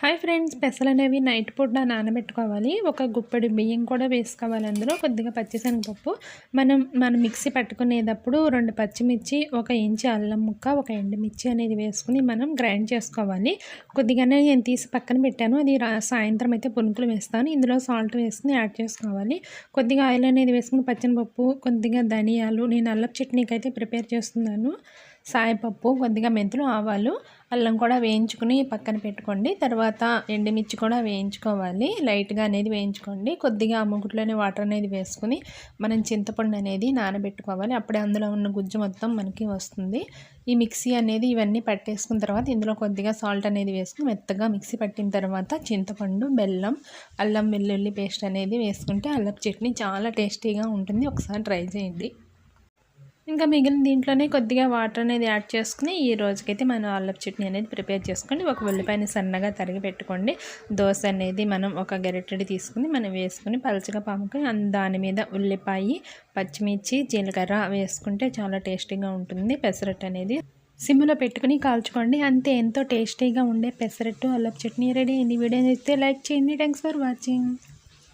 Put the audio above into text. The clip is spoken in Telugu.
హాయ్ ఫ్రెండ్స్ పెసలు అనేవి నైట్ పూట నానబెట్టుకోవాలి. ఒక గుప్పెడు బియ్యం కూడా వేసుకోవాలి అందులో. కొద్దిగా పచ్చిశనగపప్పు. మనం మనం మిక్సీ పట్టుకునేటప్పుడు రెండు పచ్చిమిర్చి ఒక ఇంచి అల్లం ముక్క ఒక ఎండుమిర్చి అనేది వేసుకుని మనం గ్రైండ్ చేసుకోవాలి. కొద్దిగానే నేను తీసి పక్కన పెట్టాను. అది సాయంత్రం అయితే పునుకులు వేస్తాను. ఇందులో సాల్ట్ వేసుకుని యాడ్ చేసుకోవాలి. కొద్దిగా ఆయిల్ అనేది వేసుకుని పచ్చనిపప్పు కొద్దిగా ధనియాలు నేను అల్లపు చట్నీకి అయితే ప్రిపేర్ చేస్తున్నాను. సాయపప్పు కొద్దిగా మెంతులు ఆవాలు అల్లం కూడా వేయించుకుని పక్కన పెట్టుకోండి. తర్వాత ఎండుమిర్చి కూడా వేయించుకోవాలి. లైట్గా అనేది వేయించుకోండి. కొద్దిగా ముగ్గుట్లోనే వాటర్ అనేది వేసుకుని మనం చింతపండు అనేది నానబెట్టుకోవాలి. అప్పుడే అందులో ఉన్న గుజ్జు మొత్తం మనకి వస్తుంది. ఈ మిక్సీ అనేది ఇవన్నీ పట్టేసుకున్న తర్వాత ఇందులో కొద్దిగా సాల్ట్ అనేది వేసుకుని మెత్తగా మిక్సీ పట్టిన తర్వాత చింతపండు బెల్లం అల్లం వెల్లుల్లి పేస్ట్ అనేది వేసుకుంటే అల్లం చట్నీ చాలా టేస్టీగా ఉంటుంది. ఒకసారి ట్రై చేయండి. ఇంకా మిగిలిన దీంట్లోనే కొద్దిగా వాటర్ అనేది యాడ్ చేసుకుని ఈ రోజుకైతే మనం అల్లపు చట్నీ అనేది ప్రిపేర్ చేసుకోండి. ఒక ఉల్లిపాయని సన్నగా తరిగి పెట్టుకోండి. దోశ అనేది మనం ఒక గరిటెడి తీసుకుని మనం వేసుకుని పలచగా పాముకొని దాని మీద ఉల్లిపాయ పచ్చిమిర్చి జీలకర్ర వేసుకుంటే చాలా టేస్టీగా ఉంటుంది. పెసరట్టు అనేది సిమ్లో పెట్టుకుని కాల్చుకోండి. అంతే ఎంతో టేస్టీగా ఉండే పెసరట్టు అల్లపు చట్నీ రెడీ అయింది. వీడియో అయితే లైక్ చేయండి. Thanks for watching.